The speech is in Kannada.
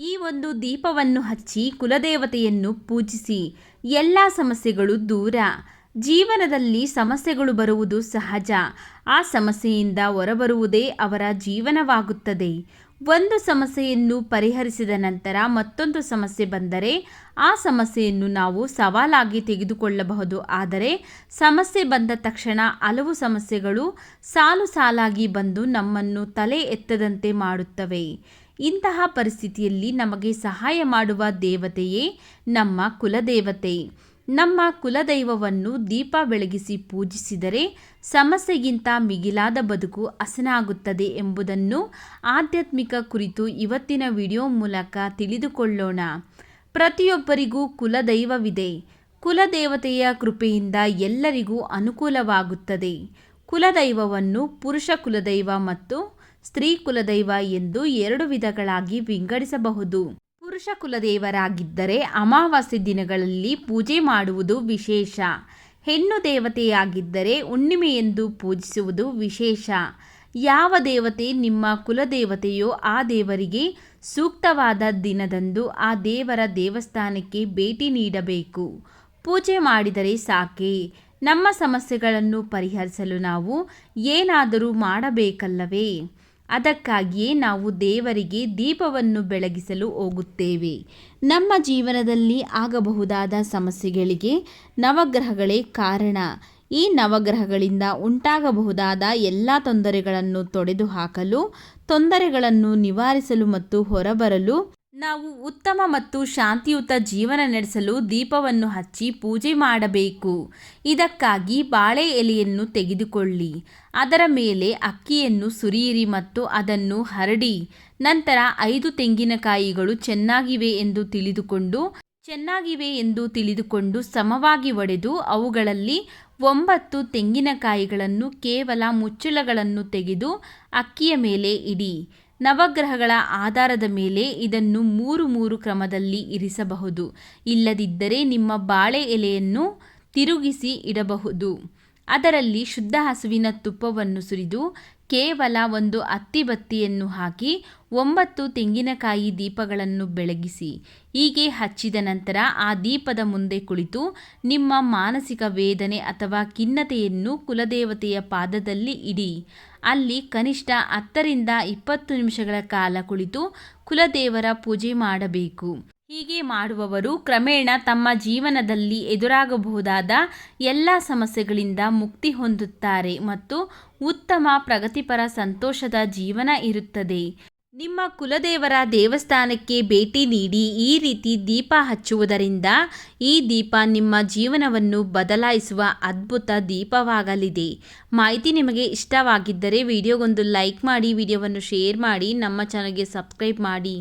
ಈ ಒಂದು ದೀಪವನ್ನು ಹಚ್ಚಿ ಕುಲದೇವತೆಯನ್ನು ಪೂಜಿಸಿ ಎಲ್ಲ ಸಮಸ್ಯೆಗಳು ದೂರ. ಜೀವನದಲ್ಲಿ ಸಮಸ್ಯೆಗಳು ಬರುವುದು ಸಹಜ. ಆ ಸಮಸ್ಯೆಯಿಂದ ಹೊರಬರುವುದೇ ಅವರ ಜೀವನವಾಗುತ್ತದೆ. ಒಂದು ಸಮಸ್ಯೆಯನ್ನು ಪರಿಹರಿಸಿದ ನಂತರ ಮತ್ತೊಂದು ಸಮಸ್ಯೆ ಬಂದರೆ ಆ ಸಮಸ್ಯೆಯನ್ನು ನಾವು ಸವಾಲಾಗಿ ತೆಗೆದುಕೊಳ್ಳಬಹುದು. ಆದರೆ ಸಮಸ್ಯೆ ಬಂದ ತಕ್ಷಣ ಹಲವು ಸಮಸ್ಯೆಗಳು ಸಾಲು ಸಾಲಾಗಿ ಬಂದು ನಮ್ಮನ್ನು ತಲೆ ಎತ್ತದಂತೆ ಮಾಡುತ್ತವೆ. ಇಂತಹ ಪರಿಸ್ಥಿತಿಯಲ್ಲಿ ನಮಗೆ ಸಹಾಯ ಮಾಡುವ ದೇವತೆಯೇ ನಮ್ಮ ಕುಲದೇವತೆ. ನಮ್ಮ ಕುಲದೈವವನ್ನು ದೀಪ ಬೆಳಗಿಸಿ ಪೂಜಿಸಿದರೆ ಸಮಸ್ಯೆಗಿಂತ ಮಿಗಿಲಾದ ಬದುಕು ಅಸನಾಗುತ್ತದೆ ಎಂಬುದನ್ನು ಆಧ್ಯಾತ್ಮಿಕ ಕುರಿತು ಇವತ್ತಿನ ವಿಡಿಯೋ ಮೂಲಕ ತಿಳಿದುಕೊಳ್ಳೋಣ. ಪ್ರತಿಯೊಬ್ಬರಿಗೂ ಕುಲದೈವವಿದೆ. ಕುಲದೇವತೆಯ ಕೃಪೆಯಿಂದ ಎಲ್ಲರಿಗೂ ಅನುಕೂಲವಾಗುತ್ತದೆ. ಕುಲದೈವವನ್ನು ಪುರುಷ ಕುಲದೈವ ಮತ್ತು ಸ್ತ್ರೀ ಕುಲದೈವ ಎಂದು ಎರಡು ವಿಧಗಳಾಗಿ ವಿಂಗಡಿಸಬಹುದು. ಪುರುಷ ಕುಲದೇವರಾಗಿದ್ದರೆ ಅಮಾವಾಸ್ಯೆ ದಿನಗಳಲ್ಲಿ ಪೂಜೆ ಮಾಡುವುದು ವಿಶೇಷ. ಹೆಣ್ಣು ದೇವತೆಯಾಗಿದ್ದರೆ ಹುಣ್ಣಿಮೆಯೆಂದು ಪೂಜಿಸುವುದು ವಿಶೇಷ. ಯಾವ ದೇವತೆ ನಿಮ್ಮ ಕುಲದೇವತೆಯೋ ಆ ದೇವರಿಗೆ ಸೂಕ್ತವಾದ ದಿನದಂದು ಆ ದೇವರ ದೇವಸ್ಥಾನಕ್ಕೆ ಭೇಟಿ ನೀಡಬೇಕು. ಪೂಜೆ ಮಾಡಿದರೆ ಸಾಕೆ? ನಮ್ಮ ಸಮಸ್ಯೆಗಳನ್ನು ಪರಿಹರಿಸಲು ನಾವು ಏನಾದರೂ ಮಾಡಬೇಕಲ್ಲವೇ? ಅದಕ್ಕಾಗಿಯೇ ನಾವು ದೇವರಿಗೆ ದೀಪವನ್ನು ಬೆಳಗಿಸಲು ಹೋಗುತ್ತೇವೆ. ನಮ್ಮ ಜೀವನದಲ್ಲಿ ಆಗಬಹುದಾದ ಸಮಸ್ಯೆಗಳಿಗೆ ನವಗ್ರಹಗಳೇ ಕಾರಣ. ಈ ನವಗ್ರಹಗಳಿಂದ ಉಂಟಾಗಬಹುದಾದ ಎಲ್ಲ ತೊಂದರೆಗಳನ್ನು ತೊಡೆದುಹಾಕಲು, ತೊಂದರೆಗಳನ್ನು ನಿವಾರಿಸಲು ಮತ್ತು ಹೊರಬರಲು ನಾವು ಉತ್ತಮ ಮತ್ತು ಶಾಂತಿಯುತ ಜೀವನ ನಡೆಸಲು ದೀಪವನ್ನು ಹಚ್ಚಿ ಪೂಜೆ ಮಾಡಬೇಕು. ಇದಕ್ಕಾಗಿ ಬಾಳೆ ಎಲೆಯನ್ನು ತೆಗೆದುಕೊಳ್ಳಿ. ಅದರ ಮೇಲೆ ಅಕ್ಕಿಯನ್ನು ಸುರಿಯಿರಿ ಮತ್ತು ಅದನ್ನು ಹರಡಿ, ನಂತರ ಐದು ತೆಂಗಿನಕಾಯಿಗಳು ಚೆನ್ನಾಗಿವೆ ಎಂದು ತಿಳಿದುಕೊಂಡು, ಚೆನ್ನಾಗಿವೆ ಎಂದು ತಿಳಿದುಕೊಂಡು ಸಮವಾಗಿ ಒಡೆದು ಅವುಗಳಲ್ಲಿ ಒಂಬತ್ತು ತೆಂಗಿನಕಾಯಿಗಳನ್ನು ಕೇವಲ ಮುಚ್ಚಳಗಳನ್ನು ತೆಗೆದು ಅಕ್ಕಿಯ ಮೇಲೆ ಇಡಿ. ನವಗ್ರಹಗಳ ಆಧಾರದ ಮೇಲೆ ಇದನ್ನು ಮೂರು ಮೂರು ಕ್ರಮದಲ್ಲಿ ಇರಿಸಬಹುದು. ಇಲ್ಲದಿದ್ದರೆ ನಿಮ್ಮ ಬಾಳೆ ಎಲೆಯನ್ನು ತಿರುಗಿಸಿ ಇಡಬಹುದು. ಅದರಲ್ಲಿ ಶುದ್ಧ ಹಸುವಿನ ತುಪ್ಪವನ್ನು ಸುರಿದು ಕೇವಲ ಒಂದು ಅತ್ತಿಬತ್ತಿಯನ್ನು ಹಾಕಿ ಒಂಬತ್ತು ತೆಂಗಿನಕಾಯಿ ದೀಪಗಳನ್ನು ಬೆಳಗಿಸಿ, ಹೀಗೆ ಹಚ್ಚಿದ ನಂತರ ಆ ದೀಪದ ಮುಂದೆ ಕುಳಿತು ನಿಮ್ಮ ಮಾನಸಿಕ ವೇದನೆ ಅಥವಾ ಖಿನ್ನತೆಯನ್ನು ಕುಲದೇವತೆಯ ಪಾದದಲ್ಲಿ ಇಡಿ. ಅಲ್ಲಿ ಕನಿಷ್ಠ ಹತ್ತರಿಂದ ಇಪ್ಪತ್ತು ನಿಮಿಷಗಳ ಕಾಲ ಕುಳಿತು ಕುಲದೇವರ ಪೂಜೆ ಮಾಡಬೇಕು. ಹೀಗೆ ಮಾಡುವವರು ಕ್ರಮೇಣ ತಮ್ಮ ಜೀವನದಲ್ಲಿ ಎದುರಾಗಬಹುದಾದ ಎಲ್ಲ ಸಮಸ್ಯೆಗಳಿಂದ ಮುಕ್ತಿ ಹೊಂದುತ್ತಾರೆ ಮತ್ತು ಉತ್ತಮ ಪ್ರಗತಿಪರ ಸಂತೋಷದ ಜೀವನ ಇರುತ್ತದೆ. ನಿಮ್ಮ ಕುಲದೇವರ ದೇವಸ್ಥಾನಕ್ಕೆ ಭೇಟಿ ನೀಡಿ ಈ ರೀತಿ ದೀಪ ಹಚ್ಚುವುದರಿಂದ ಈ ದೀಪ ನಿಮ್ಮ ಜೀವನವನ್ನು ಬದಲಾಯಿಸುವ ಅದ್ಭುತ ದೀಪವಾಗಲಿದೆ. ಮಾಹಿತಿ ನಿಮಗೆ ಇಷ್ಟವಾಗಿದ್ದರೆ ವಿಡಿಯೋಗೊಂದು ಲೈಕ್ ಮಾಡಿ, ವಿಡಿಯೋವನ್ನು ಶೇರ್ ಮಾಡಿ, ನಮ್ಮ ಚಾನಲ್ಗೆ ಸಬ್ಸ್ಕ್ರೈಬ್ ಮಾಡಿ.